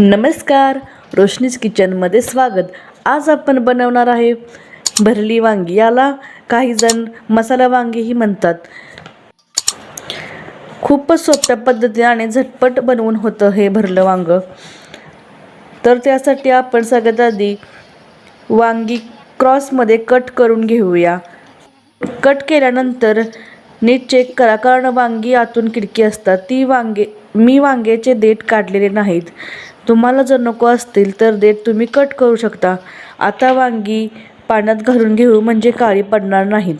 नमस्कार. रोशनीज किचनमध्ये स्वागत. आज आपण बनवणार आहे भरली वांगी. याला काही जण मसाला वांगीही म्हणतात. खूपच सोप्या पद्धतीने आणि झटपट बनवून होतं हे भरलं वांगं. तर त्यासाठी आपण सगळ्यात आधी वांगी क्रॉसमध्ये कट करून घेऊया. कट केल्यानंतर नीट चेक करा कारण वांगी आतून खिडकी असतात. ती वांगे मी वांग्याचे देठ काढलेले नाहीत. तुम्हाला जर नको असतील तर देठ तुम्ही कट करू शकता. आता वांगी पाण्यात घालून घेऊ म्हणजे काळी पडणार नाहीत.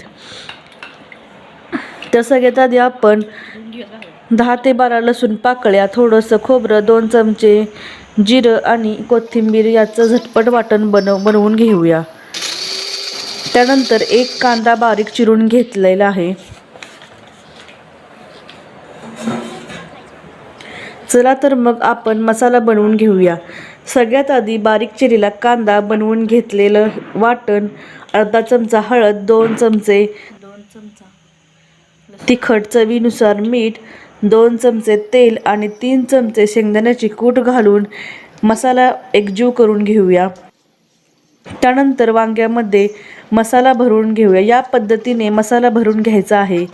तर सगळ्यात आधी आपण दहा ते बारा लसूण पाकळ्या थोडंसं खोबरं दोन चमचे जिरं आणि कोथिंबीर याचं झटपट वाटण बनव बनवून घेऊया. त्यानंतर एक कांदा बारीक चिरून घेतलेला आहे. चला तर मग आपण मसाला बनवून घेऊया. सगळ्यात आधी बारीक चिरीला कांदा बनवून घेतलेलं वाटण अर्धा चमचा हळद दोन चमचे दोन चमचा तिखट चवीनुसार मीठ दोन चमचे तेल आणि तीन चमचे शेंगदाण्याची कूट घालून मसाला एकजीव करून घेऊया. त्यानंतर वांग्यामध्ये मसाला भरून घेऊया. या पद्धतीने मसाला भरून घ्यायचा आहे.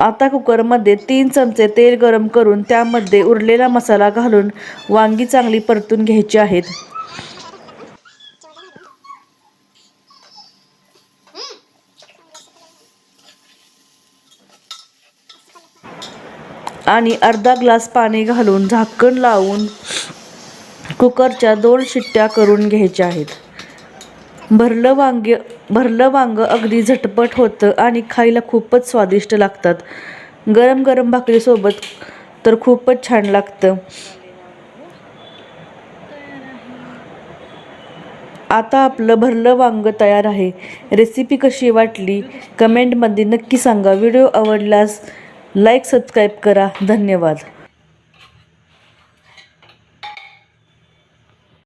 आता कुकरमध्ये तीन चमचे तेल गरम करून त्यामध्ये उरलेला मसाला घालून वांगी चांगली परतून घ्यायची आहेत. आणि अर्धा ग्लास पाणी घालून झाकण लावून कुकरच्या दोन शिट्ट्या करून घ्यायच्या आहेत. भरलं वांगे भरलं वांगं अगदी झटपट होतं आणि खायला खूपच स्वादिष्ट लागतात. गरम गरम भाकरीसोबत तर खूपच छान लागतं. आता आपलं भरलं वांगं तयार आहे. रेसिपी कशी वाटली? कमेंटमध्ये नक्की सांगा. व्हिडिओ आवडल्यास लाईक सबस्क्राईब करा. धन्यवाद.